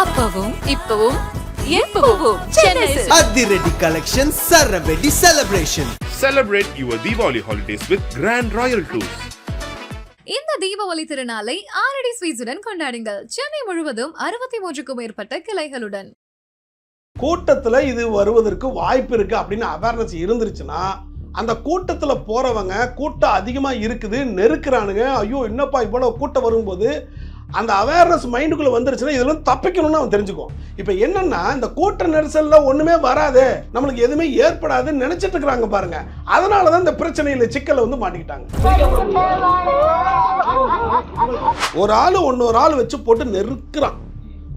அப்பவும் இப்பவும் எப்பவும் சென்னை. அதிரடி collection சரவெடி celebration Celebrate your Diwali holidays with Grand Royal Tours. இந்த தீபாவளி திருநாளை ஆரடி ஸ்வீட்ஸுடன் கொண்டாடுங்கள். சென்னை முழுவதும் அறுபத்தி மூன்றுக்கும் மேற்பட்ட கிளைகளுடன். கூட்டத்துல இது வருவதற்கு வாய்ப்பு இருக்கு அப்படின்னு அவேர்னஸ் இருந்துருச்சுன்னா அந்த கூட்டத்துல போறவங்க கூட்டம் அதிகமா இருக்குது நெருக்குறானுங்க. ஐயோ என்னப்பா இவ்வளவு கூட்டம் வரும்போது? அந்த அவேர்னஸ் மைண்டுக்குள்ளே வந்துருச்சுன்னா இதுல தப்பிக்கணும்னு அவன் தெரிஞ்சுக்குவோம் இப்போ என்னன்னா இந்த கூட்ட நெரிசலில் ஒன்றுமே வராது நம்மளுக்கு எதுவுமே ஏற்படாதுன்னு நினைச்சிட்டு இருக்கிறாங்க பாருங்க. அதனால தான் இந்த பிரச்சனையில் சிக்கலை வந்து மாட்டிக்கிட்டாங்க. ஒரு ஆள் ஒன்னொரு ஆள் வச்சு போட்டு நெருக்கிறான்.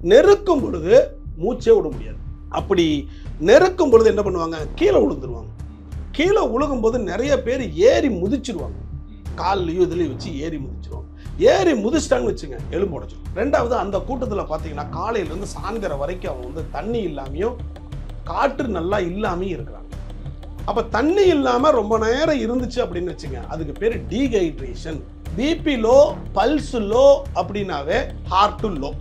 நெருக்கும் பொழுது மூச்சே விட முடியாது. அப்படி நெருக்கும் பொழுது என்ன பண்ணுவாங்க? கீழே விழுந்துருவாங்க. கீழே உழுகும்போது நிறைய பேர் ஏறி முதிச்சிருவாங்க. கால்லையும் இதுலையும் வச்சு ஏறி முதிச்சிருவாங்க. ஏறி முதிச்சிட்டாங்கன்னு வச்சுங்க எலும்பு உடைச்சிரும் ரெண்டாவது அந்த கூட்டத்தில் பார்த்தீங்கன்னா காலையிலேருந்து சாயந்தரம் வரைக்கும் அவங்க வந்து தண்ணி இல்லாமையும் காற்று நல்லா இல்லாமையும் இருக்கிறாங்க. அப்போ தண்ணி இல்லாமல் ரொம்ப நேரம் இருந்துச்சு அப்படின்னு வச்சுங்க அதுக்கு பேர் dehydration BP low pulse low அப்படின்னாவே ஹார்ட்டு லோ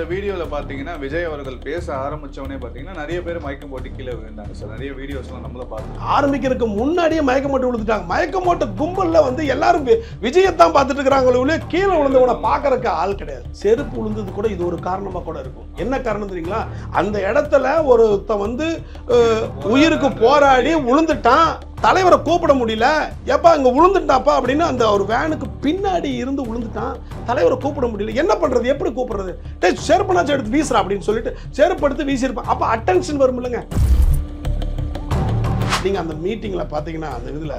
இந்த வீடியோவில் பார்த்தீங்கன்னா விஜய் அவர்கள் பேச ஆரம்பிச்சவனே பார்த்தீங்கன்னா நிறைய பேர் மயக்கம் போட்டு கீழே விழுந்தாங்க சார். நிறைய வீடியோஸ்லாம் நம்மள பார்த்தோம் ஆரம்பிக்கிறதுக்கு முன்னாடியே மயக்கம் போட்டு விழுந்துட்டாங்க. மயக்கம் போட்ட கும்பலில் வந்து எல்லாரும் வி- விஜயத்தான் பார்த்துட்டு இருக்கிறாங்களே கீழே விழுந்தவனை பார்க்கறக்கு ஆள் கிடையாது. செருப்பு விழுந்தது கூட இது ஒரு காரணமாக கூட இருக்கும். என்ன காரணம் தெரியுங்களா? அந்த இடத்துல ஒருத்தன் வந்து உயிருக்கு போராடி விழுந்துட்டான் தலைவரை கூப்பிட முடியல. ஏப்பா இங்க விழுந்துட்டாப்பா அப்படின்னு அந்த ஒரு வேனுக்கு பின்னாடி இருந்து விழுந்துட்டான் தலைவரை கூப்பிட முடியல. என்ன பண்றது? எப்படி கூப்பிடுறது? டேய் செருப்புனாச்சும் எடுத்து வீசுறா அப்படின்னு சொல்லிட்டு செருப்பு எடுத்து வீசியிருப்பான் அப்ப அட்டென்ஷன் வரும் இல்லைங்க. நீங்க அந்த மீட்டிங்ல பாத்தீங்கன்னா அந்த இதுல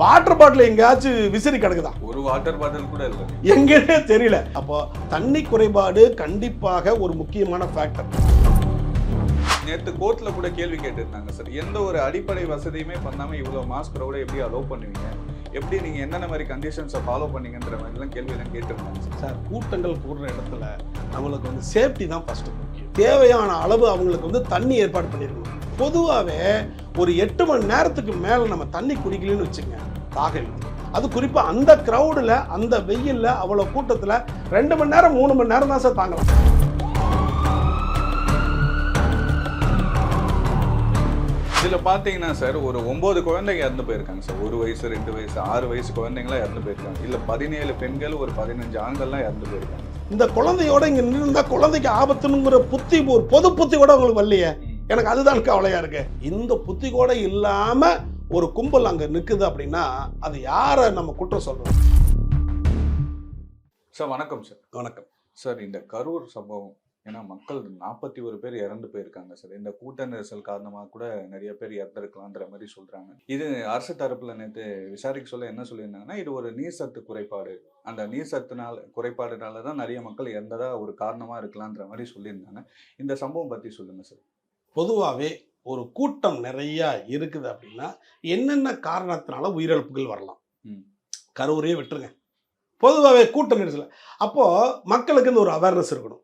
வாட்டர் பாட்டில் எங்கேயாச்சும் விசிறி கிடக்குதா? ஒரு வாட்டர் பாட்டில் கூட இல்லை. எங்கன்னே தெரியல. அப்போ தண்ணி குறைபாடு கண்டிப்பாக ஒரு முக்கியமான ஃபேக்டர் நேற்று கோர்ட்ல கூட கேள்வி கேட்டிருந்தாங்க சார். எந்த ஒரு அடிப்படை வசதியுமே பண்ணாம இவ்வளவு மாஸ் க்ரௌடை எப்படி அலோவ் பண்ணுவீங்க? எப்படி நீங்க என்னென்ன மாதிரி கண்டிஷன்ஸை ஃபாலோ பண்ணீங்கன்ற மாதிரிலாம் கேள்வியெல்லாம் கேட்டிருந்தாங்க சார். சார் கூட்டங்கள் கூடுற இடத்துல நம்மளுக்கு வந்து சேஃப்டி தான் ஃபர்ஸ்ட் முக்கியம். தேவையான அளவு அவங்களுக்கு வந்து தண்ணி ஏற்பாடு பண்ணிருக்கணும். பொதுவாகவே ஒரு எட்டு மணி நேரத்துக்கு மேலே நம்ம தண்ணி குடிக்கலன்னு வச்சுங்க தாகம் அது குறிப்பாக அந்த க்ரௌடில் அந்த வெயிலில் அவ்வளோ கூட்டத்தில் ரெண்டு மணி நேரம் மூணு மணி நேரம் தான் சார் தாங்கலாம். இதுல பாத்தீங்கன்னா சார் ஒரு ஒன்பது குழந்தைங்க இறந்து போயிருக்காங்க சார். ஒரு வயசு ரெண்டு வயசு ஆறு வயசு குழந்தைங்களாம் இறந்து போயிருக்காங்க. இல்ல பதினேழு பெண்கள் ஒரு பதினஞ்சு ஆண்கள்லாம் இறந்து போயிருக்காங்க. இந்த குழந்தையோட இங்க நின்றா குழந்தைக்கு ஆபத்துனுங்கிற புத்தி ஒரு பொது புத்தி கூட உங்களுக்கு வரலையே. எனக்கு அதுதான் கவலையா இருக்கு. இந்த புத்தி கூட இல்லாம ஒரு கும்பல் அங்க நிக்குது அப்படின்னா அது யாரை நம்ம குற்றம் சொல்றோம் சார் வணக்கம் சார். வணக்கம். சார் இந்த கரூர் சம்பவம் ஏன்னா மக்கள் நாற்பத்தி ஒரு பேர் இறந்து போயிருக்காங்க சார் இந்த கூட்ட நெரிசல் காரணமாக கூட நிறைய பேர் இறந்துருக்கலான்ற மாதிரி சொல்றாங்க. இது அரசு தரப்புல நேற்று விசாரிக்க சொல்ல என்ன சொல்லியிருந்தாங்கன்னா இது ஒரு நீர் சத்து குறைபாடு. அந்த நீர் சத்துனால குறைபாடுனால தான் நிறைய மக்கள் இறந்ததா ஒரு காரணமா இருக்கலான்ற மாதிரி சொல்லியிருந்தாங்க. இந்த சம்பவம் பத்தி சொல்லுங்க சார் பொதுவாகவே ஒரு கூட்டம் நிறைய இருக்குது அப்படின்னா என்னென்ன காரணத்தினால உயிரிழப்புகள் வரலாம்? ம். கரூரே விட்டுருங்க. பொதுவாகவே கூட்டம் நெரிசல். அப்போ மக்களுக்கு இந்த ஒரு அவேர்னஸ் இருக்கணும்.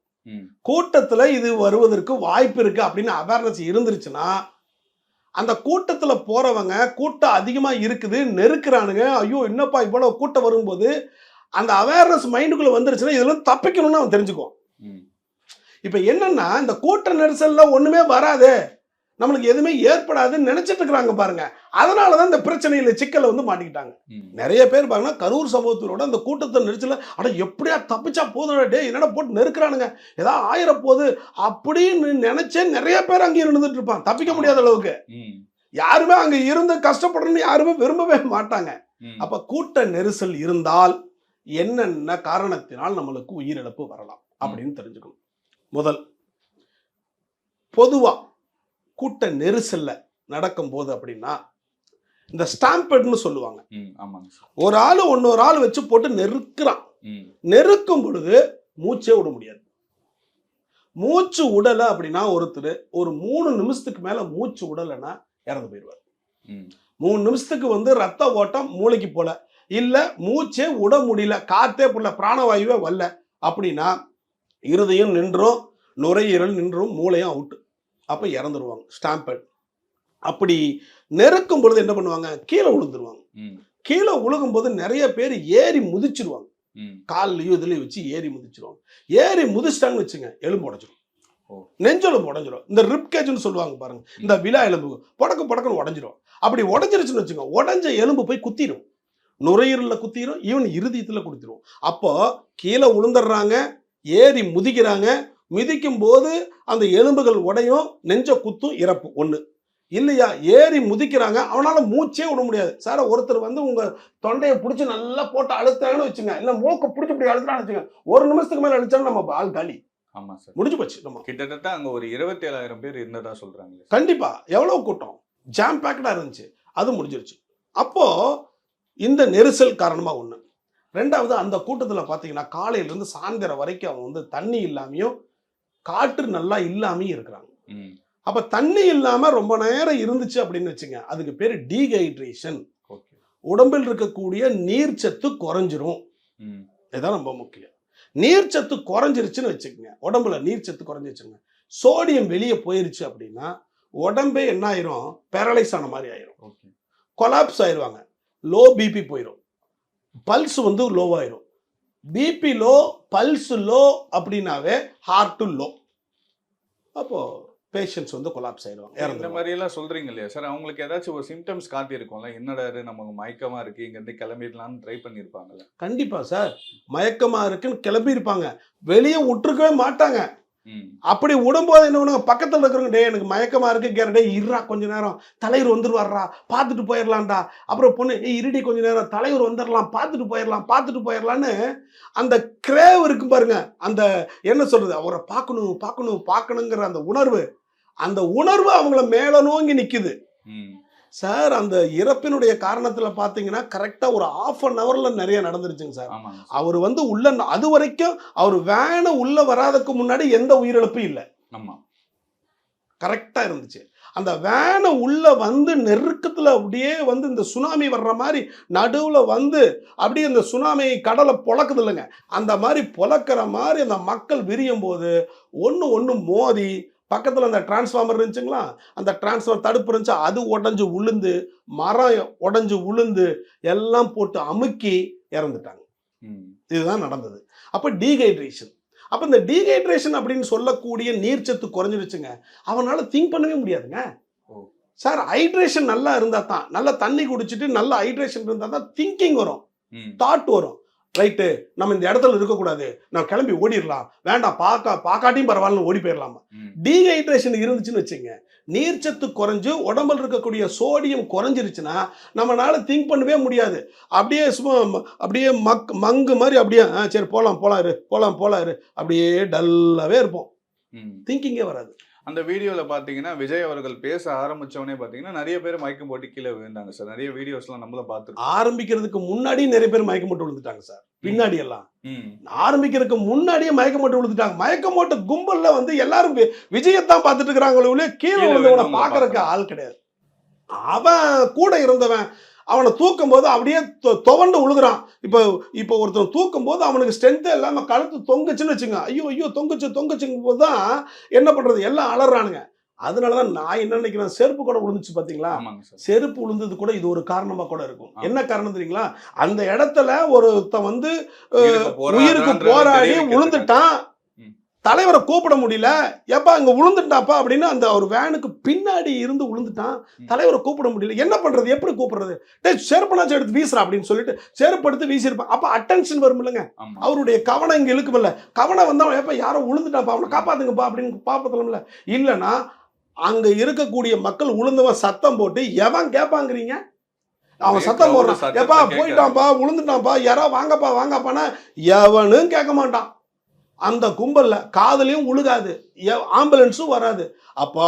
கூட்டத்துல இது வருவதற்கு வாய்ப்பு இருக்கு அப்படின்னு அவேர்னஸ் இருந்துருச்சுன்னா அந்த கூட்டத்துல போறவங்க கூட்டம் அதிகமா இருக்குது நெருக்குறானுங்க. ஐயோ என்னப்பா இவ்வளவு கூட்டம் வரும்போது? அந்த அவேர்னஸ் மைண்டுக்குள்ள வந்துருச்சுன்னா இதுல இருந்து தப்பிக்கணும்னு அவன் தெரிஞ்சுக்குவான். இப்ப என்னன்னா இந்த கூட்ட நெரிசல்ல ஒண்ணுமே வராது. நம்மளுக்கு எதுவுமே ஏற்படாதுன்னு நினைச்சிட்டு இருக்கிறாங்க பாருங்க. அதனாலதான் இந்த பிரச்சனையில சிக்கலை வந்து மாட்டிக்கிட்டாங்க. நிறைய பேர் பாருங்கன்னா கரூர் சம்பவத்திலோட அந்த கூட்டத்தை நெரிச்சல அட எப்படியா தப்பிச்சா போதும் டே என்னடா போட்டு நெருக்குறானுங்க. ஏதாவது ஆயிர போகுது அப்படின்னு நினைச்சே நிறைய பேர் அங்கே இருந்துட்டு இருப்பான் தப்பிக்க முடியாத அளவுக்கு. யாருமே அங்க இருந்து கஷ்டப்படணும்னு யாருமே விரும்பவே மாட்டாங்க. அப்ப கூட்ட நெரிசல் இருந்தால் என்னென்ன காரணத்தினால் நம்மளுக்கு உயிரிழப்பு வரலாம் அப்படின்னு தெரிஞ்சுக்கணும். முதல் பொதுவா கூட்ட நெரிசல்ல நடக்கும்போது அப்படின்னா இந்த ஸ்டாம்பெட்னு சொல்லுவாங்க. ஒரு ஆள் இன்னொரு ஆள் வச்சு போட்டு நெருக்குறான். நெருக்கும் பொழுது மூச்சே விட முடியாது. மூச்சு உடலை அப்படின்னா ஒருத்தர் ஒரு மூணு நிமிஷத்துக்கு மேல மூச்சு உடலைன்னா இறந்து போயிடுவார். மூணு நிமிஷத்துக்கு வந்து ரத்த ஓட்டம் மூளைக்கு போல. இல்ல மூச்சே விட முடியல. காத்தே புள்ள பிராணவாயுவே வரல. அப்படின்னா இருதயம் நின்றும் நுரையீரல் நின்றும் மூளையும் அவுட்டு அப்ப இறந்துருவாங்க. ஸ்டாம்பட் அப்படி நெருக்கும் பொழுது என்ன பண்ணுவாங்க? கீழே விழுந்துருவாங்க. கீழே விழுகும்போது நிறைய பேர் ஏறி முதிச்சிருவாங்க. கால்லையும் இதுலயும் வச்சு ஏறி முதிச்சிருவாங்க. ஏறி முதிச்சிட்டாங்கன்னு வச்சுங்க எலும்பு உடஞ்சிரும். ஓ. நெஞ்செலும்பு உடஞ்சிரும். இந்த ரிப்கேஜ்னு சொல்லுவாங்க பாருங்க இந்த விழா எலும்பு படக்கு படக்குன்னு உடஞ்சிரும். அப்படி உடஞ்சிருச்சுன்னு வச்சுங்க உடஞ்ச எலும்பு போய் குத்திரும். நுரையீரல்ல குத்திரும் ஈவன் இருதயத்துல குத்திரும் அப்போ கீழே விழுந்துடுறாங்க ஏறி முதிக்கிறாங்க மிதிக்கும் போது அந்த எலும்புகள் உடையும் நெஞ்ச குத்தும் இறப்பு. ஒண்ணு. இல்லையா? ஏறி முதிக்கிறாங்க. அவனால மூச்சே விட முடியாது. சார் ஒருத்தர் வந்து உங்க தொண்டையை பிடிச்சி நல்லா போட்டு அழுத்தாங்கன்னு வச்சுங்க இல்ல மூக்கை பிடிச்சி இப்படி அழுத்துறான்னு வச்சுங்க ஒரு நிமிஷத்துக்கு மேல அழிச்சாலும் நம்ம ஆள் காலி. ஆமா சார் முடிஞ்சு போச்சு நம்ம. கிட்டத்தட்ட அங்க ஒரு இருபத்தி ஏழாயிரம் பேர் இருந்ததா சொல்றாங்க கண்டிப்பா. எவ்வளவு கூட்டம்? ஜாம் பேக்கடா இருந்துச்சு. அது முடிஞ்சிருச்சு. அப்போ இந்த நெரிசல் காரணமா ஒண்ணு. ரெண்டாவது அந்த கூட்டத்துல பாத்தீங்கன்னா காலையில இருந்து சாயந்தரம் வரைக்கும் அவங்க வந்து தண்ணி இல்லாமையும் காற்று நல்லா இல்லாமையும் இருக்கிறாங்க. அப்ப தண்ணி இல்லாம ரொம்ப நேரம் இருந்துச்சு அப்படின்னு வச்சுங்க அதுக்கு பேரு டீஹைட்ரேஷன் ஓகே. உடம்பில் இருக்கக்கூடிய நீர்ச்சத்து குறைஞ்சிரும். இதுதான் ரொம்ப முக்கியம். நீர்ச்சத்து குறைஞ்சிருச்சுன்னு வச்சுக்கோங்க உடம்புல நீர்ச்சத்து குறைஞ்சிருச்சுங்க சோடியம் வெளியே போயிருச்சு அப்படின்னா உடம்பே என்ன ஆயிரும்? பேரலைஸ் ஆன மாதிரி ஆயிரும். ஓகே. கொலாப்ஸ் ஆயிடுவாங்க லோ பிபி போயிடும் பல்ஸ் வந்து லோவாயிரும் பிபி லோ பல்ஸ் லோ அப்படின்னாவே ஹார்ட்டு லோ அப்போ பேஷண்ட்ஸ் வந்து கொலாப்ஸ் ஆயிடுவாங்க இந்த இறந்துருவாங்க. மாதிரி எல்லாம் சொல்றீங்க இல்லையா சார் அவங்களுக்கு ஏதாச்சும் ஒரு சிம்டம்ஸ் காட்டி இருக்கும்ல என்னடா நமக்கு மயக்கமா இருக்கு இங்க இருந்து கிளம்பிடலாம்னு ட்ரை பண்ணிருப்பாங்கல்ல கண்டிப்பா சார் மயக்கமா இருக்குன்னு கிளம்பி இருப்பாங்க வெளியே விட்டுருக்கவே மாட்டாங்க. அப்படி விடும்போது என்ன பக்கத்துல இருக்கிறவங்க டே எனக்கு மயக்கமா இருக்கு கேர டே இருடா கொஞ்ச நேரம். தலைவர் வந்துருவாரா பார்த்துட்டு போயிடலாம்டா அப்புறம் பொண்ணு ஏய் இருடி கொஞ்ச நேரம். தலைவர் வந்துடலாம் பார்த்துட்டு போயிடலாம் பார்த்துட்டு போயிடலான்னு அந்த கிரேவ் இருக்கு பாருங்க. அந்த என்ன சொல்றது? அவரை பார்க்கணும் பார்க்கணும் பார்க்கணுங்கிற அந்த உணர்வு. அந்த உணர்வு அவங்கள மேல நோங்கி நிக்குது. சார் அந்த இறப்பினுடைய காரணத்துல பாத்தீங்கன்னா கரெக்டா ஒரு ஆஃப் அன் ஹவர்ல நிறைய நடந்துருச்சுங்க சார். அவர் வந்து உள்ள அது வரைக்கும் அவர் வேனை உள்ள வராதுக்கு முன்னாடி எந்த உயிரிழப்பும் இல்லை. ஆமா. கரெக்டா இருந்துச்சு. அந்த வேனை உள்ள வந்து நெருக்கத்துல அப்படியே வந்து இந்த சுனாமி வர்ற மாதிரி நடுவுல வந்து அப்படியே இந்த சுனாமி கடலை பொழக்குது இல்லைங்க. அந்த மாதிரி பொழக்கிற மாதிரி அந்த மக்கள் விரியும் போது ஒன்று ஒன்று மோதி பக்கத்தில் அந்த டிரான்ஸ்ஃபார்மர் இருந்துச்சுங்களா? அந்த டிரான்ஸ்ஃபார்மர் தடுப்பு இருந்துச்சு அது உடஞ்சு உளுந்து மரம் உடஞ்சு உளுந்து எல்லாம் போட்டு அமுக்கி இறந்துட்டாங்க. இதுதான் நடந்தது. அப்போ டீஹைட்ரேஷன் அப்போ இந்த டீஹைட்ரேஷன் அப்படின்னு சொல்லக்கூடிய நீர்ச்சத்து குறைஞ்சிருச்சுங்க அவனால திங்க் பண்ணவே முடியாதுங்க. சார் ஹைட்ரேஷன் நல்லா இருந்தா தான். நல்லா தண்ணி குடிச்சிட்டு நல்ல ஹைட்ரேஷன் இருந்தால் தான் திங்கிங் வரும். தாட் வரும். ரைட்டு நம்ம இந்த இடத்துல இருக்கக்கூடாது. நான் கிளம்பி ஓடிடலாம். வேண்டாம் பார்க்க பார்க்காட்டியும் பரவாயில்ல ஓடி போயிடலாமா? டீஹைட்ரேஷன் இருந்துச்சுன்னு வச்சுங்க நீர்ச்சத்து குறைஞ்சு உடம்புல இருக்கக்கூடிய சோடியம் குறைஞ்சிருச்சுன்னா நம்மளால திங்க் பண்ணவே முடியாது. அப்படியே சும்மா அப்படியே மக் மங்கு மாதிரி அப்படியே சரி போகலாம் போலாம் இரு போகலாம் போலாம் இரு. அப்படியே டல்லாவே இருப்போம். திங்கிங்கே வராது. அந்த வீடியோல பாத்தீங்கன்னா விஜய் அவர்கள் பேச ஆரம்பிச்சவனே பாத்தீங்கன்னா நிறைய பேர் மயக்கம் போட்டு கீழே விழுந்தாங்க சார். நிறைய வீடியோஸ்லாம் நம்மளும் பார்த்துருக்கோம் ஆரம்பிக்கிறதுக்கு முன்னாடி நிறைய பேர் மயக்கம் போட்டு விழுந்துட்டாங்க சார். பின்னாடி எல்லாம். ஆரம்பிக்கிறதுக்கு முன்னாடியே மயக்கம் போட்டு விழுந்துட்டாங்க. மயக்கம் போட்டு கும்பல்ல வந்து எல்லாரும் விஜயத்தான் பார்த்துட்டு இருக்கிறாங்களே கீழே விழுந்தவனை பார்க்கறதுக்கு ஆள் கிடையாது. அவன் கூட இருந்தவன் அவனை தூக்கும் போது அப்படியே துவண்டு உழுகுறான். இப்போ இப்போ ஒருத்தன் தூக்கும் போது அவனுக்கு ஸ்ட்ரென்த்தே இல்லாம கழுத்து தொங்குச்சுன்னு வச்சுங்க. ஐயோ ஐயோ தொங்குச்சு தொங்குச்சுங்கும் போது தான் என்ன பண்றது? எல்லாம் அலறானுங்க. அதனாலதான் நான் என்ன நினைக்கிறேன்? செருப்பு கூட விழுந்துச்சு சார். செருப்பு விழுந்தது கூட இது ஒரு காரணமா கூட இருக்கும். என்ன காரணம் தெரியுங்களா? அந்த இடத்துல ஒருத்தன் வந்து உயிருக்கு போராடி. விழுந்துட்டான். தலைவரை கூப்பிட முடியல. ஏப்பா அங்க விழுந்துட்டாப்பா அப்படின்னு அந்த ஒரு வேனுக்கு பின்னாடி இருந்து விழுந்துட்டான். தலைவரை கூப்பிட முடியல. என்ன பண்றது? எப்படி கூப்பிடுறது? டேய் செருப்பனாச்சும் எடுத்து வீசுறா அப்படின்னு சொல்லிட்டு செருப்பு எடுத்து வீசியிருப்பான். அப்ப அட்டென்ஷன் வரும் இல்லைங்க. அவருடைய கவனம் இங்க இழுக்குமில்ல கவனம் வந்தவன் ஏப்பா யாரோ விழுந்துட்டாப்பா அவனை காப்பாத்துங்கப்பா அப்படின்னு பாப்பத்தலாம்ல இல்லைன்னா அங்க இருக்கக்கூடிய மக்கள் உளுந்தவன் சத்தம் போட்டு எவன் கேட்பாங்கிறீங்க அவன் சத்தம் போடுறான். எப்பா. போயிட்டான்ப்பா விழுந்துட்டான்ப்பா யாரா வாங்கப்பா வாங்கப்பானா எவனும் கேட்க மாட்டான். அந்த கும்பலில் காதலையும் உழுகாது. ஆம்புலன்ஸும் வராது. அப்போ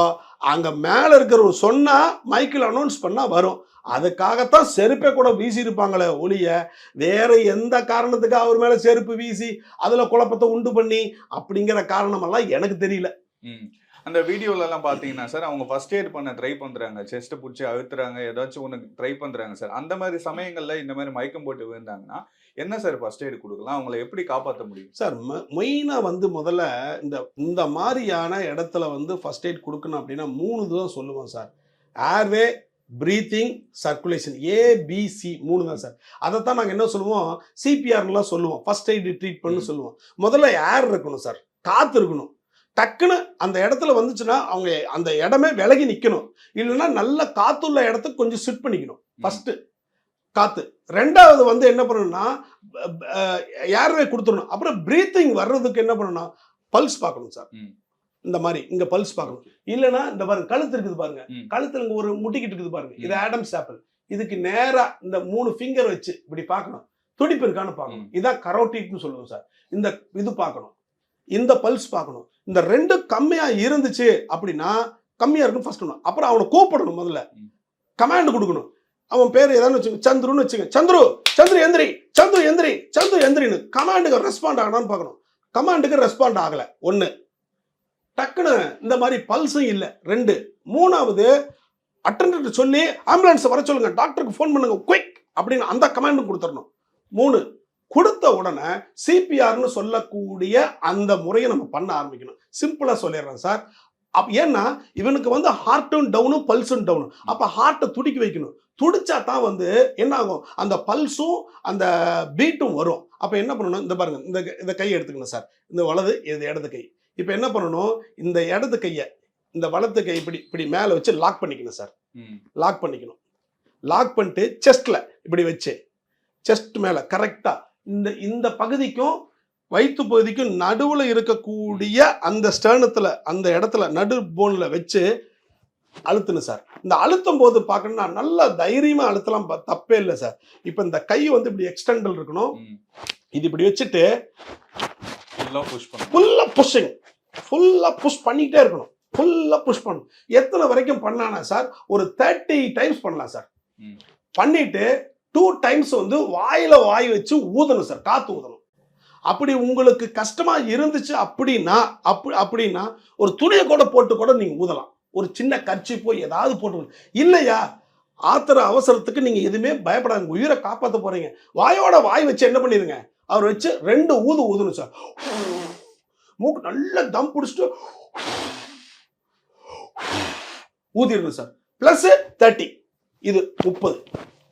அங்கே மேலே இருக்கிறவர் சொன்னால் மைக்கில் அனௌன்ஸ் பண்ணால் வரும். அதுக்காகத்தான் செருப்பை கூட வீசியிருப்பாங்களே ஒளிய வேற எந்த காரணத்துக்கு அவர் மேலே செருப்பு வீசி அதில் குழப்பத்தை உண்டு பண்ணி அப்படிங்கிற காரணமெல்லாம் எனக்கு தெரியல. ம். அந்த வீடியோலலாம் பார்த்தீங்கன்னா சார் அவங்க ஃபர்ஸ்ட் எய்ட் பண்ண ட்ரை பண்ணுறாங்க செஸ்ட்டை பிடிச்சி அழுத்துறாங்க. ஏதாச்சும் ஒன்று ட்ரை பண்ணுறாங்க சார். அந்த மாதிரி சமயங்களில் இந்த மாதிரி மயக்கம் போட்டு விழுந்தாங்கன்னா என்ன சார் ஃபர்ஸ்ட் எய்ட் கொடுக்கலாம்? அவங்கள எப்படி காப்பாற்ற முடியும்? சார் மெயினாக வந்து முதல்ல இந்த இந்த மாதிரியான இடத்துல வந்து ஃபர்ஸ்ட் எய்ட் கொடுக்கணும் அப்படின்னா மூணு தான் சொல்லுவோம் sir airway breathing circulation A B C மூணு தான் சார் அதைத்தான் நாங்கள் என்ன சொல்லுவோம்? சிபிஆர்லாம் சொல்லுவோம். ஃபர்ஸ்ட் எய்டு ட்ரீட்மெண்ட்னு. சொல்லுவோம். முதல்ல ஏர் இருக்கணும் சார் காற்று இருக்கணும். டக்குன்னு அந்த இடத்துல வந்துச்சுன்னா அவங்க அந்த இடமே விலகி நிற்கணும் இல்லைன்னா நல்ல காத்துள்ள இடத்துக்கு கொஞ்சம் சிட் பண்ணிக்கணும். ஃபர்ஸ்ட் காத்து. ரெண்டாவது வந்து என்ன பண்ணணும்னா ஏர்வே கொடுத்துடணும். அப்புறம் பிரீத்திங் வர்றதுக்கு என்ன பண்ணணும்னா பல்ஸ் பார்க்கணும் சார். இந்த மாதிரி இங்க பல்ஸ் பார்க்கணும். இல்லைன்னா இந்த பாருங்க கழுத்து இருக்குது பாருங்க. கழுத்துல இங்க ஒரு முட்டிக்கிட்டு இருக்குது பாருங்க. இது. ஆடம் சாப்பிள் இதுக்கு நேரா இந்த மூணு ஃபிங்கர் வச்சு இப்படி பார்க்கணும். துடிப்பு இருக்கான்னு பார்க்கணும். இதான் கரோட்டிட்னு சொல்லுவோம் சார். இந்த இது பார்க்கணும். இந்த பல்ஸ் பார்க்கணும். இந்த ரெண்டு கம்மியா இருந்துச்சு அப்படின்னா கம்மியா இருக்குன்னு ஃபர்ஸ்ட் அப்புறம் அவனை கூப்பிடணும் முதல்ல. கமாண்ட் கொடுக்கணும். அவன் பேர் ஏதாவது வச்சுங்க சந்துருன்னு வச்சுங்க சந்துரு சந்துரு எந்திரி சந்துரு எந்திரி சந்துரு எந்திரின்னு கமாண்டுக்கு ரெஸ்பாண்ட் ஆகணும்னு பார்க்கணும். கமாண்டுக்கு ரெஸ்பாண்ட் ஆகல. ஒன்று டக்குன்னு இந்த மாதிரி பல்ஸும் இல்லை. ரெண்டு. மூணாவது அட்டண்டன்ட் சொல்லி ஆம்புலன்ஸை வர சொல்லுங்க. டாக்டருக்கு ஃபோன் பண்ணுங்க குயிக் அப்படின்னு அந்த கமாண்டும் கொடுத்துடணும். மூணு. கொடுத்த உடனே சிபிஆர்னு சொல்லக்கூடிய அந்த முறையை நம்ம பண்ண ஆரம்பிக்கணும். சிம்பிளாக சொல்லிடுறேன் சார். அப் ஏன்னா இவனுக்கு வந்து ஹார்ட்டும் டவுனும் பல்ஸும் டவுனும் அப்ப ஹார்ட்டை துடிக்க வைக்கணும். துடிச்சா தான் வந்து என்ன ஆகும் அந்த பல்ஸும் அந்த பீட்டும் வரும். அப்ப என்ன பண்ணணும்? இந்த பாருங்க இந்த இந்த கையை எடுத்துக்கணும் சார் இந்த வலது இது இடது கை. இப்போ என்ன பண்ணணும்? இந்த இடது கையை இந்த வலது கை இப்படி இப்படி மேலே வச்சு லாக் பண்ணிக்கணும் சார். லாக் பண்ணிக்கணும். லாக் பண்ணிட்டு செஸ்ட்ல இப்படி வச்சு செஸ்ட் மேல கரெக்டா இந்த இந்த பகுதிக்கும் வயிற்று பகுதிக்கும் நடுவுல இருக்கக்கூடிய அந்த ஸ்டர்னத்துல அந்த இடத்துல நடு போன்ல வச்சு அழுத்தணும் சார். இந்த அழுத்தும் போது பார்க்கணும்னா நல்லா தைரியமா அழுத்தலாம் தப்பே இல்லை சார். இப்போ இந்த கை வந்து இப்படி எக்ஸ்டெண்டல் இருக்கணும். இது இப்படி வச்சுட்டு ஃபுல்லா புஷ் பண்ணுங்க ஃபுல்லா புஷ்ஷிங் ஃபுல்லா புஷ் பண்ணிக்கிட்டே இருக்கணும். ஃபுல்லா புஷ் பண்ணணும். எத்தனை வரைக்கும் பண்ணலாம்னா சார்? ஒரு தேர்ட்டி டைம்ஸ் பண்ணலாம் சார். பண்ணிட்டு டூ டைம்ஸ் வந்து வாயில வாய் வச்சு ஊதணும் சார். காத்து ஊதணும். அப்படி உங்களுக்கு கஷ்டமா இருந்துச்சு அப்படின்னா அப்படி அப்படின்னா ஒரு துணியை கூட போட்டு கூட நீங்க ஊதலாம். ஒரு சின்ன கட்சி போய் ஏதாவது போட்டு இல்லையா? ஆத்திர அவசரத்துக்கு நீங்க எதுவுமே பயப்படாதுங்க. உயிரை காப்பாற்ற போறீங்க. வாயோட வாய் வச்சு என்ன பண்ணிருங்க அவர் வச்சு ரெண்டு ஊது ஊதணும் சார். மூக்கு நல்லா தம் பிடிச்சிட்டு ஊதிடணும் சார். ப்ளஸ் தேர்ட்டி இது முப்பது.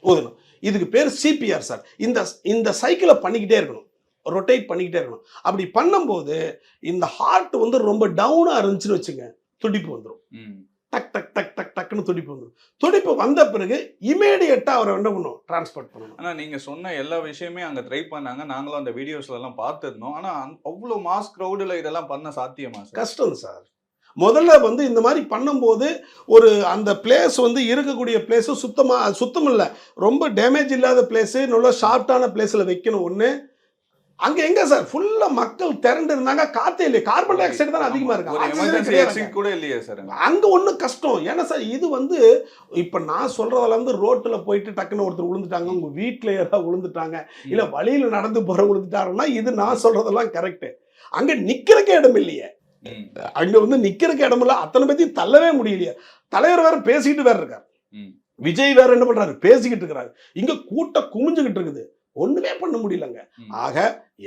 ஊதணும். இதுக்கு பேர் சிபிஆர் சார். இந்த இந்த சைக்கிளை பண்ணிக்கிட்டே இருக்கணும். ரொட்டேட் பண்ணிக்கிட்டே இருக்கணும். அப்படி பண்ணும்போது இந்த ஹார்ட் வந்து ரொம்ப டவுனாக இருந்துச்சுன்னு வச்சுங்க துடிப்பு வந்துடும். டக் டக் டக் டக் டக்குன்னு துடிப்பு வந்துடும் துடிப்பு வந்த பிறகு இமீடியட்டாக அவரை என்ன பண்ணணும் டிரான்ஸ்போர்ட் பண்ணணும். ஆனா நீங்க சொன்ன எல்லா விஷயமே அங்க ட்ரை பண்ணாங்க. நாங்களும் அந்த வீடியோஸ்ல எல்லாம் பார்த்திருந்தோம். ஆனா அந்த- அவ்வளவு மாஸ் கிரௌடுல இதெல்லாம் பண்ண சாத்தியமா கஷ்டம் சார் முதல்ல வந்து இந்த மாதிரி பண்ணும்போது ஒரு அந்த பிளேஸ் வந்து இருக்கக்கூடிய பிளேஸு சுத்தமாக சுத்தம் இல்லை ரொம்ப டேமேஜ் இல்லாத பிளேஸு நல்ல ஷார்ட்டான பிளேஸில் வைக்கணும். ஒன்று அங்கே எங்கே சார்? ஃபுல்லாக மக்கள் திரண்டு இருந்தாங்க. காற்றே இல்லையே. கார்பன் டை ஆக்சைடு தான் அதிகமாக இருக்கு. கூட இல்லையே சார் அங்க. ஒன்றும் கஷ்டம். ஏன்னா சார் இது வந்து இப்போ நான் சொல்றதுல வந்து ரோட்டில் போயிட்டு டக்குன்னு ஒருத்தர் விழுந்துட்டாங்க உங்க வீட்டில் யாராவது விழுந்துட்டாங்க இல்லை வழியில் நடந்து போற விழுந்துட்டாருன்னா இது நான் சொல்றதெல்லாம் கரெக்ட் அங்க நிக்கிறதுக்கே இடம் இல்லையே. அங்க வந்து நிக்கிறதுக்கு இடம் இல்ல. அத்தனை பத்தி தள்ளவே முடியலையே. தலைவர் வேற பேசிக்கிட்டு வேற இருக்காரு. விஜய் வேற என்ன பண்றாரு? பேசிக்கிட்டு இருக்கிறாரு. இங்க கூட்டம் குமிஞ்சுக்கிட்டு இருக்குது. ஒண்ணுமே பண்ண முடியலங்க. ஆக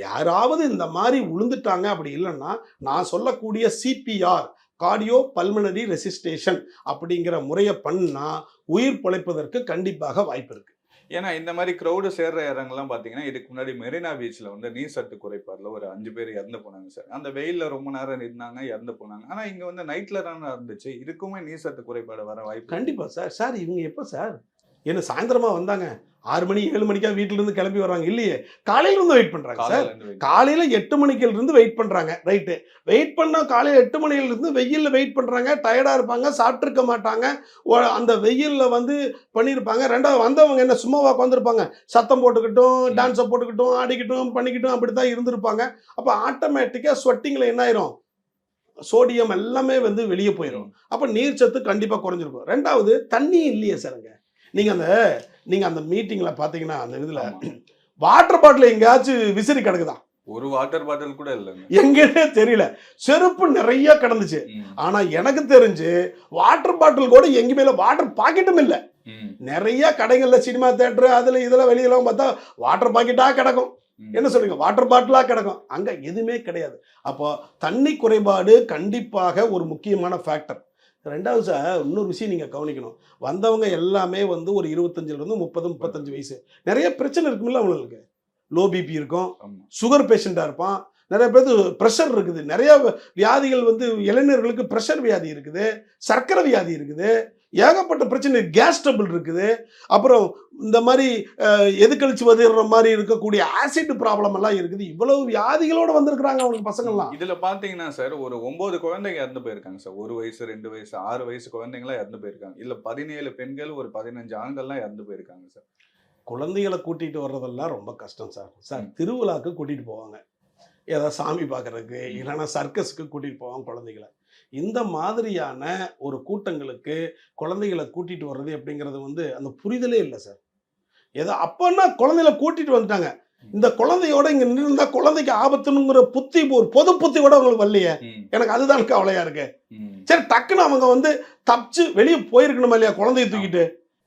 யாராவது இந்த மாதிரி விழுந்துட்டாங்க அப்படி இல்லைன்னா நான் சொல்லக்கூடிய சிபிஆர் கார்டியோ பல்மனரி ரெசிஸ்டேஷன் அப்படிங்கிற முறையை பண்ணா உயிர் பிழைப்பதற்கு கண்டிப்பாக வாய்ப்பு இருக்கு. ஏன்னா இந்த மாதிரி கிரௌடு சேர்ற இடங்கள்லாம் பாத்தீங்கன்னா இதுக்கு முன்னாடி மெரினா பீச்ல வந்து நீர் சத்து குறைபாடுல ஒரு அஞ்சு பேர் இறந்து போனாங்க சார். அந்த வெயில்ல ரொம்ப நேரம் இருந்தாங்க இறந்து போனாங்க. ஆனா இங்க வந்து நைட்ல தானே இருந்துச்சு. இதுக்குமே நீர் சத்து குறைபாடு வர வாய்ப்பு கண்டிப்பா சார். சார் இவங்க எப்போ சார்? என்ன சாயந்தரமா வந்தாங்க. ஆறு மணி ஏழு மணிக்கா வீட்டுல இருந்து கிளம்பி வர்றாங்க. இல்லையே. காலையில இருந்து வெயிட் பண்றாங்க சார் காலையில எட்டு மணிக்குல இருந்து வெயிட் பண்றாங்க. ரைட்டு வெயிட் பண்ணா காலையில எட்டு மணில இருந்து வெயில்ல வெயிட் பண்றாங்க. டயர்டா இருப்பாங்க சாப்பிட்டுருக்க மாட்டாங்க. அந்த வெயில்ல வந்து பண்ணியிருப்பாங்க ரெண்டாவது வந்தவங்க என்ன சும்மாவா உட்காந்துருப்பாங்க சத்தம் போட்டுக்கிட்டும் டான்ஸை போட்டுக்கிட்டும் ஆடிக்கிட்டும் பண்ணிக்கிட்டும் அப்படித்தான் இருந்திருப்பாங்க. அப்போ ஆட்டோமேட்டிக்கா ஸ்வெட்டிங்ல என்ன ஆயிரும்? சோடியம் எல்லாமே வந்து வெளியே போயிடும் அப்போ நீர் சத்து கண்டிப்பாக குறைஞ்சிருக்கும். ரெண்டாவது தண்ணி இல்லையே சார் அங்க நீங்க அந்த நீங்க அந்த மீட்டிங்ல பாத்தீங்கன்னா அந்த இதுல. வாட்டர் பாட்டில் எங்கேயாச்சும் விசிறி கிடக்குதா? ஒரு வாட்டர் பாட்டில் கூட இல்லைங்க. எங்கன்னே தெரியல. செருப்பு நிறைய கிடந்துச்சு. ஆனா எனக்கு தெரிஞ்சு வாட்டர் பாட்டில் கூட எங்கேயுமே இல்லை. வாட்டர் பாக்கெட்டும் இல்லை. நிறைய கடைகள்ல சினிமா தேட்டர் அதுல இதுல வெளியெல்லாம் பார்த்தா வாட்டர் பாக்கெட்டா கிடக்கும். என்ன சொல்றீங்க? வாட்டர் பாட்டிலா கிடக்கும். அங்க எதுவுமே கிடையாது. அப்போ தண்ணி குறைபாடு கண்டிப்பாக ஒரு முக்கியமான ஃபேக்டர் ரெண்டாவது சார் இன்னொரு விஷயம் நீங்கள் கவனிக்கணும். வந்தவங்க எல்லாமே வந்து ஒரு இருபத்தஞ்சிலிருந்து முப்பது முப்பத்தஞ்சு வயசு. நிறைய பிரச்சனை இருக்குமில்ல அவங்களுக்கு. லோ பிபி இருக்கும். சுகர் பேஷண்ட்டாக இருப்பான். நிறைய பேருக்கு ப்ரெஷர் இருக்குது. நிறைய வியாதிகள் வந்து இளைஞர்களுக்கு ப்ரெஷர் வியாதி இருக்குது. சர்க்கரை வியாதி இருக்குது. ஏகப்பட்ட பிரச்சனை. கேஸ் ட்ரபிள் இருக்குது. அப்புறம் இந்த மாதிரி எதுக்கழிச்சு வந்துடுற மாதிரி இருக்கக்கூடிய ஆசிட் ப்ராப்ளம் எல்லாம் இருக்குது. இவ்வளவு வியாதிகளோட வந்திருக்கிறாங்க அவங்க பசங்கள்லாம். இதுல பாத்தீங்கன்னா சார் ஒரு ஒன்பது குழந்தைங்க இறந்து போயிருக்காங்க சார் ஒரு வயசு ரெண்டு வயசு ஆறு வயசு குழந்தைங்களாம் இறந்து போயிருக்காங்க. இல்ல பதினேழு பெண்கள் ஒரு பதினஞ்சு ஆண்கள்லாம் இறந்து போயிருக்காங்க சார் குழந்தைகளை கூட்டிகிட்டு வர்றதெல்லாம் ரொம்ப கஷ்டம் சார் சார் ம். திருவிழாக்கு கூட்டிகிட்டு போவாங்க. ஏதாவது சாமி பார்க்கறதுக்கு இல்லைன்னா சர்க்கஸுக்கு கூட்டிகிட்டு போவாங்க குழந்தைகளை. இந்த மாதிரியான ஒரு கூட்டங்களுக்கு குழந்தைகளை கூட்டிகிட்டு வர்றது அப்படிங்கிறது வந்து அந்த புரிதலே இல்லை சார். ஏதோ அப்போன்னா குழந்தைகளை கூட்டிகிட்டு வந்துட்டாங்க. இந்த குழந்தையோட இங்கே நின்றுருந்தா குழந்தைக்கு ஆபத்துனுங்கிற புத்தி ஒரு பொது புத்தி கூட உங்களுக்கு வரலையே. எனக்கு அதுதான் கவலையா இருக்கு. சரி டக்குன்னு அவங்க வந்து தப்பிச்சு வெளியே போயிருக்கணுமா இல்லையா குழந்தைய தூக்கிட்டு?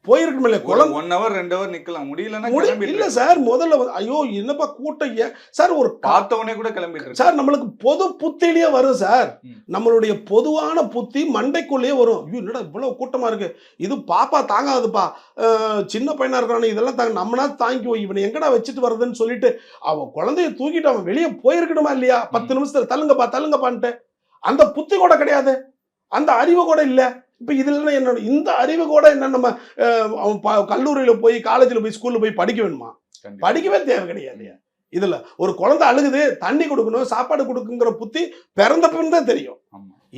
போயிருக்கணுமா இல்லையா? குழந்தை ஒன் ஹவர் ரெண்டு ஹவர் நிக்கலாம். முடியலன்னா இல்ல சார் முதல்ல ஐயோ என்னப்பா கூட்டம் சார் ஒரு பார்த்தவனே கூட கிளம்பிட்டு சார் நம்மளுக்கு பொது புத்திலேயே வரும் சார். நம்மளுடைய பொதுவான புத்தி மண்டைக்குள்ளேயே வரும். ஐயோ என்னடா இவ்வளவு கூட்டமா இருக்கு? இது பாப்பா தாங்காதுப்பா. சின்ன பையனா இருக்கிறானே இதெல்லாம் தாங்க நம்மனா தாங்கிக்குவோம் இவனை எங்கடா வச்சுட்டு வர்றதுன்னு சொல்லிட்டு அவன் குழந்தைய தூக்கிட்டு அவன் வெளியே போயிருக்கணுமா இல்லையா? பத்து நிமிஷத்துல தள்ளுங்கப்பா தள்ளுங்கப்பான்ட்டு. அந்த புத்தி கூட கிடையாது. அந்த அறிவு கூட இல்ல. இப்ப இதுல என்னோட இந்த அறிவு கூட என்ன நம்ம அவன் கல்லூரியில போய் காலேஜ்ல போய் ஸ்கூல்ல போய் படிக்க வேணுமா. படிக்கவே தேவை கிடையாது. இதுல ஒரு குழந்தை அழுகுது தண்ணி கொடுக்கணும் சாப்பாடு கொடுக்குங்கிற புத்தி பிறந்த பிறந்த தெரியும்.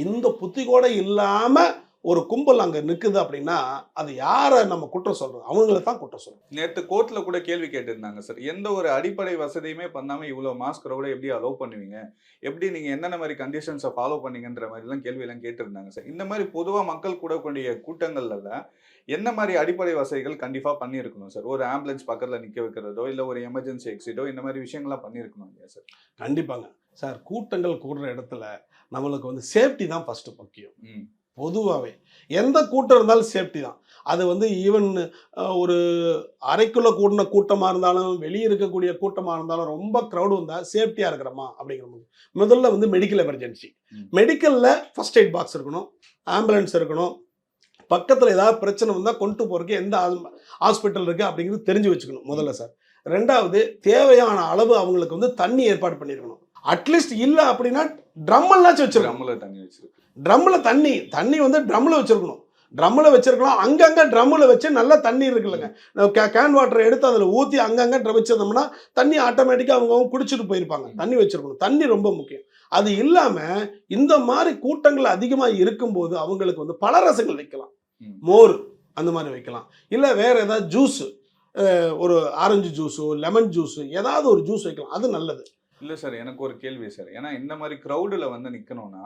இந்த புத்தி கூட இல்லாம ஒரு கும்பல் அங்க நிக்குது அப்படின்னா அது யாரை நம்ம குற்றம் சொல்றோம் அவங்கள தான் குற்றம் சொல்றோம் நேத்து கோர்ட்ல கூட கேள்வி கேட்டிருந்தாங்க சார். எந்த ஒரு அடிப்படை வசதியுமே பண்ணாம இவ்வளவு மாஸ்க் க்ரௌட எப்படி அலோவ் பண்ணுவீங்க? எப்படி நீங்க என்னென்ன மாதிரி கண்டிஷன்ஸை ஃபாலோ பண்ணீங்கன்ற மாதிரி எல்லாம் கேள்வி எல்லாம் கேட்டிருந்தாங்க சார். இந்த மாதிரி பொதுவா மக்கள் கூடக்கூடிய கூட்டங்கள்ல என்ன மாதிரி அடிப்படை வசதிகள் கண்டிப்பா பண்ணியிருக்கணும் சார்? ஒரு ஆம்புலன்ஸ் பக்கத்துல நிக்க வைக்கிறதோ இல்ல ஒரு எமர்ஜென்சி எக்ஸிட்டோ இந்த மாதிரி விஷயங்கள்லாம் பண்ணியிருக்கணும் இல்லையா சார்? கண்டிப்பாங்க. சார் கூட்டங்கள் கூடுற இடத்துல நம்மளுக்கு வந்து சேஃப்டி தான் ஃபர்ஸ்ட் முக்கியம். பொதுவாகவே எந்த கூட்டம் இருந்தாலும் சேஃப்டி தான். அது வந்து ஈவன் ஒரு அறைக்குள்ள கூடின கூட்டமாக இருந்தாலும் வெளியே இருக்கக்கூடிய கூட்டமாக இருந்தாலும் ரொம்ப க்ரௌடு வந்தால் சேஃப்டியாக இருக்கிறோமா அப்படிங்கிற முதல்ல வந்து மெடிக்கல் எமர்ஜென்சி. மெடிக்கலில் ஃபர்ஸ்ட் எய்ட் பாக்ஸ் இருக்கணும் ஆம்புலன்ஸ் இருக்கணும். பக்கத்தில் ஏதாவது பிரச்சனை வந்தால் கொண்டு போகிறதுக்கு எந்த ஹாஸ்பிட்டல் இருக்குது அப்படிங்கிறது தெரிஞ்சு வச்சுக்கணும் முதல்ல சார் ரெண்டாவது தேவையான அளவு அவங்களுக்கு வந்து தண்ணி ஏற்பாடு பண்ணியிருக்கணும் அட்லீஸ்ட் இல்லை அப்படின்னா ட்ரம்மெல்லாச்சும் வச்சிருக்கணும். ட்ரம்ல தண்ணி வச்சிருக்கு ட்ரம்மில் தண்ணி தண்ணி வந்து ட்ரம்மில் வச்சிருக்கணும். ட்ரம்மில் வச்சிருக்கலாம். அங்கங்கே ட்ரம்மில் வச்சு நல்லா தண்ணி இருக்குல்லங்க. கேன் வாட்டர் எடுத்து அதில் ஊற்றி அங்கங்கே ட்ர வச்சிருந்தோம்னா தண்ணி ஆட்டோமேட்டிக்காக அவங்க குடிச்சிட்டு போயிருப்பாங்க. தண்ணி வச்சிருக்கணும். தண்ணி ரொம்ப முக்கியம். அது இல்லாமல் இந்த மாதிரி கூட்டங்கள் அதிகமாக இருக்கும்போது அவங்களுக்கு வந்து பல ரசங்கள் வைக்கலாம். மோர் அந்த மாதிரி வைக்கலாம். இல்லை வேற ஏதாவது ஜூஸு ஒரு ஆரஞ்சு ஜூஸோ லெமன் ஜூஸு ஏதாவது ஒரு ஜூஸ் வைக்கலாம். அது நல்லது. இல்ல சார் எனக்கு ஒரு கேள்வி சார். ஏன்னா இந்த மாதிரி க்ரௌடுல வந்து நிக்கணும்னா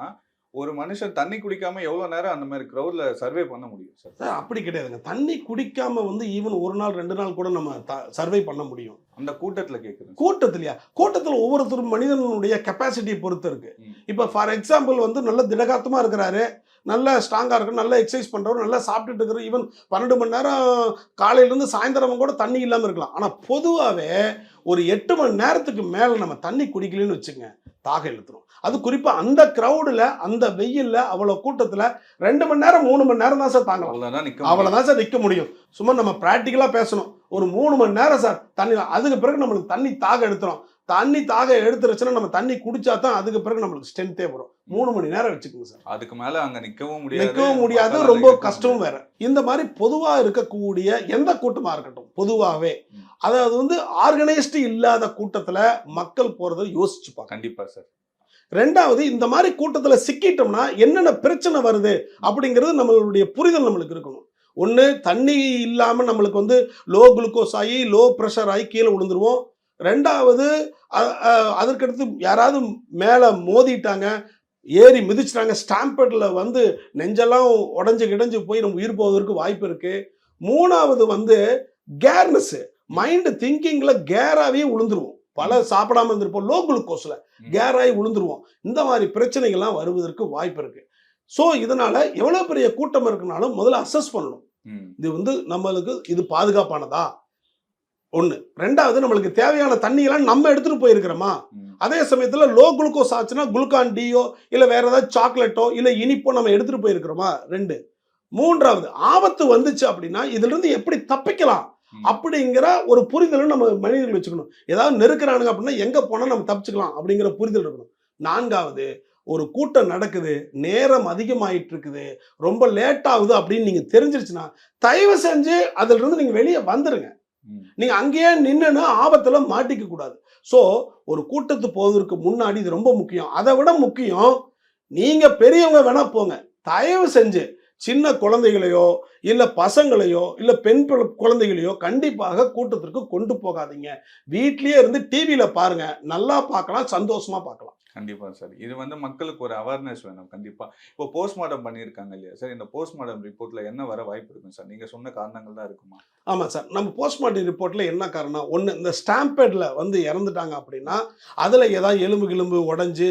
ஒரு மனுஷன் தண்ணி குடிக்காம எவ்வளவு நேரம் அந்த மாதிரி க்ரௌட்ல சர்வே பண்ண முடியும் சார் சார் அப்படி கிடையாதுங்க. தண்ணி குடிக்காம வந்து ஈவன் ஒரு நாள் ரெண்டு நாள் கூட நம்ம சர்வை பண்ண முடியும். அந்த கூட்டத்துல கேக்குறேன் கூட்டத்திலயா? கூட்டத்தில் ஒவ்வொருத்தரும் மனிதனுடைய கெப்பாசிட்டியை பொறுத்து இருக்கு. இப்போ ஃபார் எக்ஸாம்பிள் வந்து நல்ல திடகாத்தமா இருக்கிறாரு. நல்ல ஸ்ட்ராங்கா இருக்கு நல்லா எக்ஸசைஸ் பண்றவர் நல்லா சாப்பிட்டுட்டு இருக்கிற ஈவன் பன்னெண்டு மணி நேரம் காலையிலேருந்து சாயந்தரம் கூட தண்ணி இல்லாமல் இருக்கலாம். ஆனால் பொதுவாகவே ஒரு எட்டு மணி நேரத்துக்கு மேலே நம்ம தண்ணி குடிக்கலன்னு வச்சுங்க தாக இழுத்துரும். அது குறிப்பாக அந்த க்ரௌடில் அந்த வெயில்ல அவ்வளோ கூட்டத்தில் ரெண்டு மணி நேரம் மூணு மணி நேரம் தான் சார் தாங்கலாம். அவ்வளோதான் சார் நிற்க முடியும். சும்மா நம்ம ப்ராக்டிக்கலாக பேசணும். ஒரு மூணு மணி நேரம் சார் தண்ணி அதுக்கு பிறகு நம்மளுக்கு தண்ணி தாக எடுத்துரும். தண்ணி தாக எடுத்துருச்சுன்னா நம்ம தண்ணி குடிச்சா தான் அதுக்கு பிறகு நம்மளுக்கு ஸ்ட்ரென்த்தே வரும். மூணு மணி நேரம் வச்சுக்கோங்க சார். அதுக்கு மேல அங்க நிக்கவும் முடியாது. நிற்கவும் முடியாது. ரொம்ப நிக்கவும் கஷ்டமும் வேற. இந்த மாதிரி பொதுவாக இருக்கக்கூடிய எந்த கூட்டமாக இருக்கட்டும் பொதுவாகவே ம். அதாவது வந்து ஆர்கனைஸ்டு இல்லாத கூட்டத்தில் மக்கள் போகிறத யோசிச்சு முடியாது. பார்க்கணும் கண்டிப்பா சார். ரெண்டாவது இந்த மாதிரி கூட்டத்தில் சிக்கிட்டோம்னா என்னென்ன பிரச்சனை வருது அப்படிங்கிறது நம்மளுடைய புரிதல் நம்மளுக்கு இருக்கணும். ஒன்று தண்ணி இல்லாமல் நம்மளுக்கு வந்து லோ குளுக்கோஸ் ஆகி லோ ப்ரெஷர் ஆகி கீழே விழுந்துருவோம். ரெண்டாவது அதற்கடுத்து யாராவது மேலே மோதிட்டாங்க ஏறி மிதிச்சிட்டாங்க ஸ்டாம்பேட்டில் வந்து நெஞ்செல்லாம் உடஞ்சு கிடஞ்சு போய் நம்ம உயிர் போவதற்கு வாய்ப்பு இருக்கு. மூணாவது வந்து கேர்னஸ் மைண்டு திங்கிங்கில் கேராகவே விழுந்துருவோம். பல சாப்பிடாம இருந்திருப்போம் லோ குளுக்கோஸில். கேராகி விழுந்துருவோம். இந்த மாதிரி பிரச்சனைகள்லாம் வருவதற்கு வாய்ப்பு இருக்கு. ஸோ இதனால எவ்வளோ பெரிய கூட்டம் இருக்குனாலும் முதல்ல அசஸ் பண்ணணும். இது வந்து நம்மளுக்கு இது பாதுகாப்பானதா? ஒன்று ரெண்டாவது நம்மளுக்கு தேவையான தண்ணியெல்லாம் நம்ம எடுத்துகிட்டு போயிருக்கிறோமா. அதே சமயத்தில் லோ குளுக்கோஸ் ஆச்சுன்னா குளுக்கான் டியோ இல்லை வேற ஏதாவது சாக்லேட்டோ இல்லை இனிப்போ நம்ம எடுத்துகிட்டு போயிருக்கிறோமா? ரெண்டு. மூன்றாவது ஆபத்து வந்துச்சு அப்படின்னா இதிலிருந்து எப்படி தப்பிக்கலாம். அப்படிங்கிற ஒரு புரிதலும் நம்ம மனிதர்கள் வச்சுக்கணும். ஏதாவது நெருக்கிறானுங்க அப்படின்னா எங்க போனா நம்ம தப்பிச்சுக்கலாம் அப்படிங்கிற புரிதல் இருக்கணும். நான்காவது ஒரு கூட்டம் நடக்குது நேரம் அதிகமாயிட்டு இருக்குது ரொம்ப லேட் ஆகுது அப்படின்னு நீங்க தெரிஞ்சிருச்சுன்னா தயவு செஞ்சு அதுல இருந்து நீங்க வெளியே வந்துருங்க. ம். நீங்க அங்கேயே நின்னுன்னு ஆபத்துல மாட்டிக்க கூடாது. ஸோ ஒரு கூட்டத்து போவதற்கு முன்னாடி இது ரொம்ப முக்கியம். அதை விட முக்கியம் நீங்க பெரியவங்க வேணா போங்க. தயவு செஞ்சு சின்ன குழந்தைகளையோ இல்ல பசங்களையோ இல்ல பெண் குழந்தைகளையோ கண்டிப்பாக கூட்டத்திற்கு கொண்டு போகாதீங்க. வீட்லயே இருந்து டிவியில பாருங்க. நல்லா பார்க்கலாம் சந்தோஷமா பார்க்கலாம். கண்டிப்பா சார். இது வந்து மக்களுக்கு ஒரு அவேர்னஸ் வேணும். கண்டிப்பா. இப்போ போஸ்ட்மார்ட்டம் பண்ணியிருக்காங்க இல்லையா சார்? இந்த போஸ்ட்மார்ட்டம் ரிப்போர்ட்ல என்ன வர வாய்ப்பு இருக்கும் சார்? நீங்க சொன்ன காரணங்கள் தான் இருக்குமா? ஆமா சார். நம்ம போஸ்ட்மார்ட்டம் ரிப்போர்ட்ல என்ன காரணம்? ஒன்று இந்த ஸ்டாம்பேட்ல வந்து இறந்துட்டாங்க அப்படின்னா அதுல ஏதாவது எலும்பு கிளும்பு உடஞ்சி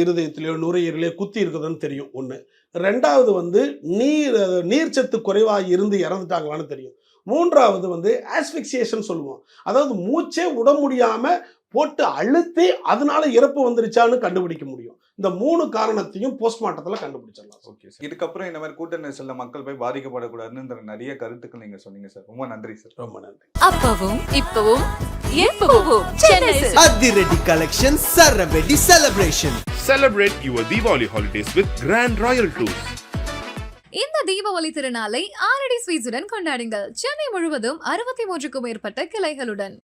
இருதயத்திலேயோ நுரையீரலையோ குத்தி இருக்குதுன்னு தெரியும். ஒன்று ரெண்டாவது வந்து நீர் நீர்ச்சத்து குறைவாக இருந்து இறந்துட்டாங்களான்னு தெரியும். மூன்றாவது வந்து ஆஸ்பிக்சியேஷன் சொல்லுவோம். அதாவது மூச்சே விட முடியாம போட்டு அழுத்தி அதனால இறப்பு வந்துருச்சான்னு கண்டுபிடிக்க முடியும். இந்த மூணு காரணத்தையும் போஸ்ட்மார்ட்டத்தில் கண்டுபிடிச்சிடலாம் ஓகே சார் இதுக்கப்புறம் இந்த மாதிரி கூட்ட நெரிசல்ல மக்கள் போய் பாதிக்கப்படக்கூடாதுன்ற நிறைய கருத்துக்கள் நீங்க சொன்னீங்க சார். ரொம்ப நன்றி சார். ரொம்ப நன்றி. அப்பவும் இப்பவும் எப்பவும். அதிரடி collection சரவெடி celebration Celebrate your Diwali holidays with Grand Royal Tours. இந்த தீபாவளி திருநாளை ஆரடி ஸ்வீட்ஸுடன் கொண்டாடுங்கள் சென்னை முழுவதும் அறுபத்தி மூன்றுக்கும் மேற்பட்ட கிளைகளுடன்